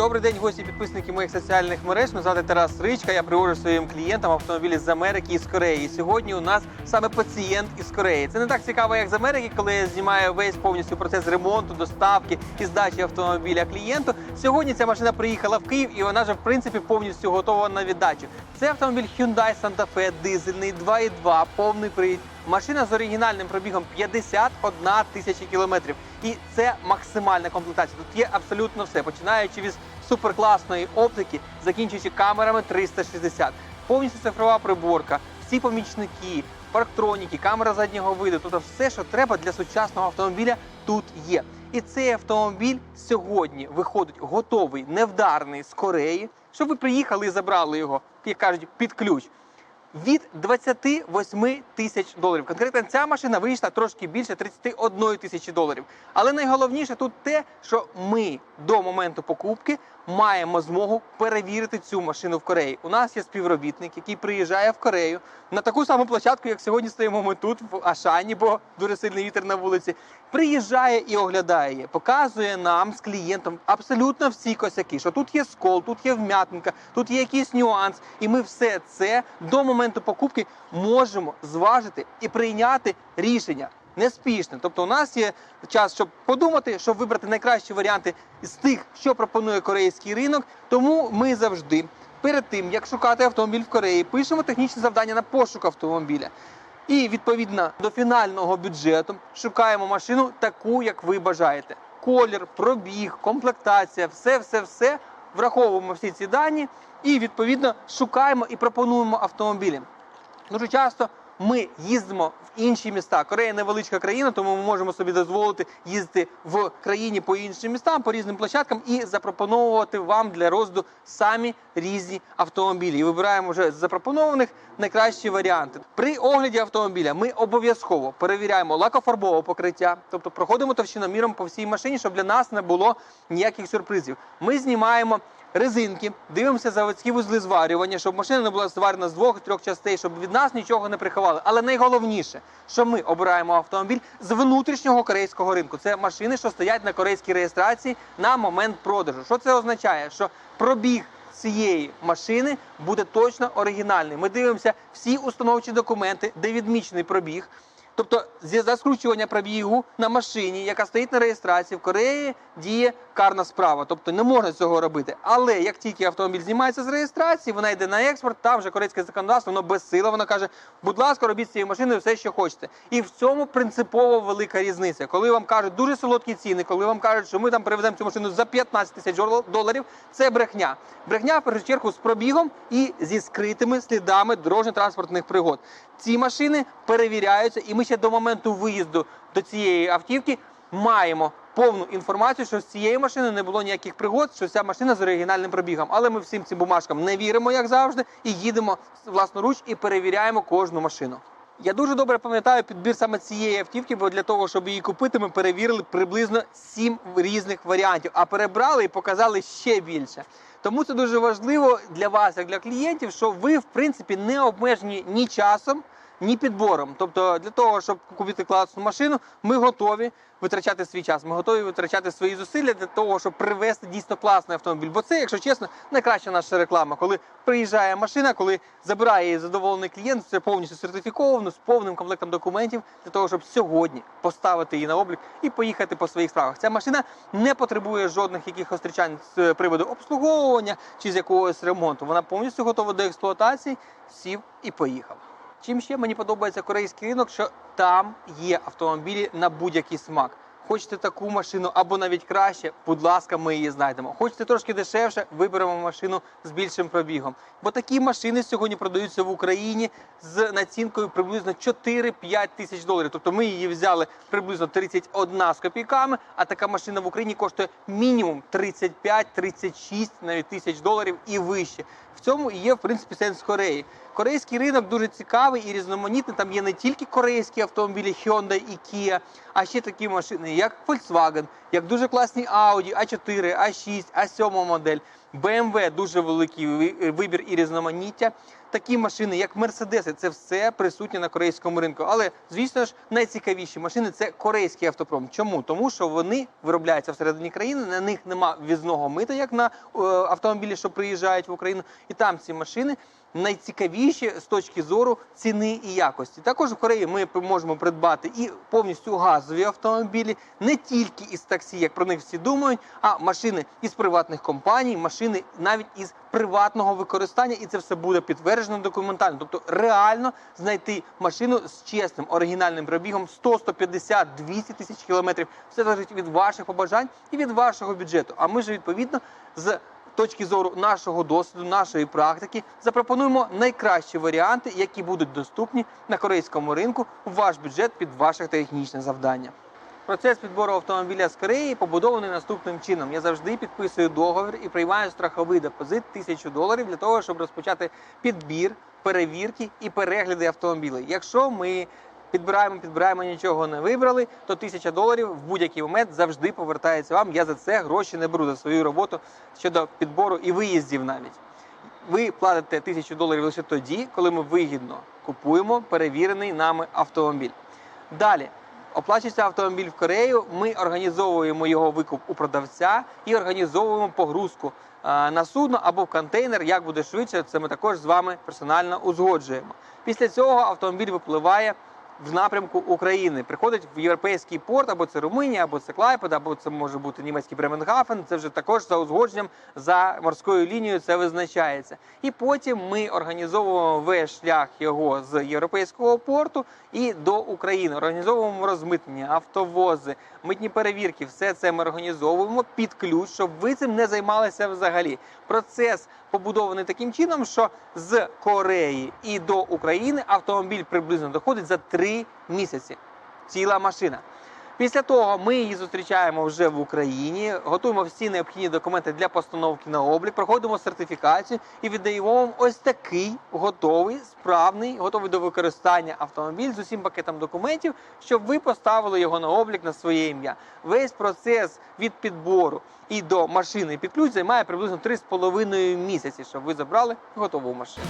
Добрий день, гості, підписники моїх соціальних мереж. Мене Тарас Ричка. Я привожу своїм клієнтам автомобілі з Америки і з Кореї. І Сьогодні у нас саме пацієнт із Кореї. Це не так цікаво, як з Америки, коли я знімаю весь повністю процес ремонту, доставки і здачі автомобіля клієнту. Сьогодні ця машина приїхала в Київ і вона вже в принципі повністю готова на віддачу. Це автомобіль Hyundai Santa Fe, дизельний 2.2, повний привід. Машина з оригінальним пробігом 51 тисяча кілометрів. І це максимальна комплектація. Тут є абсолютно все, починаючи від суперкласної оптики, закінчуючи камерами 360. Повністю цифрова приборка, всі помічники, парктроніки, камера заднього виду. Тобто все, що треба для сучасного автомобіля, тут є. І цей автомобіль сьогодні виходить готовий, невдарний з Кореї, щоб ви приїхали і забрали його, як кажуть, під ключ від 28 тисяч доларів. Конкретно ця машина вийшла трошки більше 31 тисячі доларів. Але найголовніше тут те, що ми до моменту покупки маємо змогу перевірити цю машину в Кореї. У нас є співробітник, який приїжджає в Корею на таку саму площадку, як сьогодні стоїмо ми тут, в Ашані, бо дуже сильний вітер на вулиці. Приїжджає і оглядає її, показує нам з клієнтом абсолютно всі косяки, що тут є скол, тут є вм'ятинка, тут є якийсь нюанс, і ми все це до моменту покупки можемо зважити і прийняти рішення. Неспішне, тобто у нас є час, щоб подумати, щоб вибрати найкращі варіанти з тих, що пропонує корейський ринок. Тому ми завжди перед тим як шукати автомобіль в Кореї, пишемо технічне завдання на пошук автомобіля. І відповідно до фінального бюджету шукаємо машину таку, як ви бажаєте. Колір, пробіг, комплектація, все, все, все. Враховуємо всі ці дані і відповідно шукаємо і пропонуємо автомобілі. Дуже часто ми їздимо в інші міста. Корея невеличка країна, тому ми можемо собі дозволити їздити в країні по іншим містам, по різним площадкам і запропоновувати вам для розгляду самі різні автомобілі. І вибираємо вже з запропонованих найкращі варіанти. При огляді автомобіля ми обов'язково перевіряємо лакофарбове покриття, тобто проходимо товщиноміром по всій машині, щоб для нас не було ніяких сюрпризів. Ми знімаємо резинки, дивимося заводські вузли зварювання, щоб машина не була зварена з двох-трьох частей, щоб від нас нічого не приховали. Але найголовніше, що ми обираємо автомобіль з внутрішнього корейського ринку. Це машини, що стоять на корейській реєстрації на момент продажу. Що це означає? Що пробіг цієї машини буде точно оригінальний. Ми дивимося всі установчі документи, де відмічений пробіг. Тобто зі- за скручування пробігу на машині, яка стоїть на реєстрації в Кореї, діє карна справа. Тобто не можна цього робити. Але як тільки автомобіль знімається з реєстрації, вона йде на експорт, там вже корейське законодавство, воно безсила. Воно каже, будь ласка, робіть з цією машиною все, що хочете. І в цьому принципово велика різниця. Коли вам кажуть дуже солодкі ціни, коли вам кажуть, що ми там привеземо цю машину за 15 тисяч доларів, це брехня. Брехня в першу чергу з пробігом і зі скритими слідами дорожньо-транспортних пригод. Ці машини перевіряються, і ми ще до моменту виїзду до цієї автівки маємо повну інформацію, що з цією машиною не було ніяких пригод, що ця машина з оригінальним пробігом. Але ми всім цим бумажкам не віримо, як завжди, і їдемо власноруч і перевіряємо кожну машину. Я дуже добре пам'ятаю підбір саме цієї автівки, бо для того, щоб її купити, ми перевірили приблизно сім різних варіантів, а перебрали і показали ще більше. Тому це дуже важливо для вас, як для клієнтів, що ви в принципі не обмежені ні часом, ні підбором. Тобто, для того, щоб купити класну машину, ми готові витрачати свій час. Ми готові витрачати свої зусилля для того, щоб привезти дійсно класний автомобіль. Бо це, якщо чесно, найкраща наша реклама. Коли приїжджає машина, коли забирає її задоволений клієнт, це повністю сертифіковано з повним комплектом документів для того, щоб сьогодні поставити її на облік і поїхати по своїх справах. Ця машина не потребує жодних якихось зустрічань з приводу обслуговування чи з якогось ремонту. Вона повністю готова до експлуатації, сів і поїхав. Чим ще мені подобається корейський ринок, що там є автомобілі на будь-який смак. Хочете таку машину або навіть краще, будь ласка, ми її знайдемо. Хочете трошки дешевше, виберемо машину з більшим пробігом. Бо такі машини сьогодні продаються в Україні з націнкою приблизно 4-5 тисяч доларів. Тобто ми її взяли приблизно 31 з копійками, а така машина в Україні коштує мінімум 35-36 навіть тисяч доларів і вище. В цьому і є в принципі сенс Кореї. Корейський ринок дуже цікавий і різноманітний. Там є не тільки корейські автомобілі Hyundai і Kia, а ще такі машини, як Volkswagen, як дуже класні Audi, A4, A6, A7 модель, BMW, дуже великий вибір і різноманіття. Такі машини, як Мерседеси, це все присутнє на корейському ринку. Але звісно ж, найцікавіші машини це корейський автопром. Чому? Тому що вони виробляються всередині країни, на них нема в'їзного мита, як на е, автомобілі, що приїжджають в Україну, і там ці машини. Найцікавіші з точки зору ціни і якості. Також в Кореї ми можемо придбати і повністю газові автомобілі, не тільки із таксі, як про них всі думають, а машини із приватних компаній, машини навіть із приватного використання, і це все буде підтверджено документально. Тобто реально знайти машину з чесним оригінальним пробігом 100, 150, 200 тисяч кілометрів. Все залежить від ваших побажань і від вашого бюджету. А ми ж відповідно з точки зору нашого досвіду, нашої практики, запропонуємо найкращі варіанти, які будуть доступні на корейському ринку в ваш бюджет під ваше технічне завдання. Процес підбору автомобіля з Кореї побудований наступним чином. Я завжди підписую договір і приймаю страховий депозит 1000 доларів для того, щоб розпочати підбір, перевірки і перегляди автомобілів. Якщо ми підбираємо, підбираємо, нічого не вибрали, то 1000 доларів в будь-який момент завжди повертається вам. Я за це гроші не беру за свою роботу щодо підбору і виїздів навіть. Ви платите 1000 доларів лише тоді, коли ми вигідно купуємо перевірений нами автомобіль. Далі оплачується автомобіль в Корею. Ми організовуємо його викуп у продавця і організовуємо погрузку е, на судно або в контейнер. Як буде швидше, це ми також з вами персонально узгоджуємо. Після цього автомобіль випливає в напрямку України. Приходить в європейський порт, або це Румунія, або це Клайпеда, або це може бути німецький Бременгафен. Це вже також за узгодженням за морською лінією. Це визначається. І потім ми організовуємо весь шлях його з європейського порту і до України. Організовуємо розмитнення, автовози, митні перевірки. Все це ми організовуємо під ключ, щоб ви цим не займалися взагалі. Процес побудований таким чином, що з Кореї і до України автомобіль приблизно доходить за три місяці. Ціла машина. Після того ми її зустрічаємо вже в Україні, готуємо всі необхідні документи для постановки на облік, проходимо сертифікацію і віддаємо вам ось такий готовий, справний, готовий до використання автомобіль з усім пакетом документів, щоб ви поставили його на облік на своє ім'я. Весь процес від підбору і до машини під ключ займає приблизно 3,5 місяці, щоб ви забрали готову машину.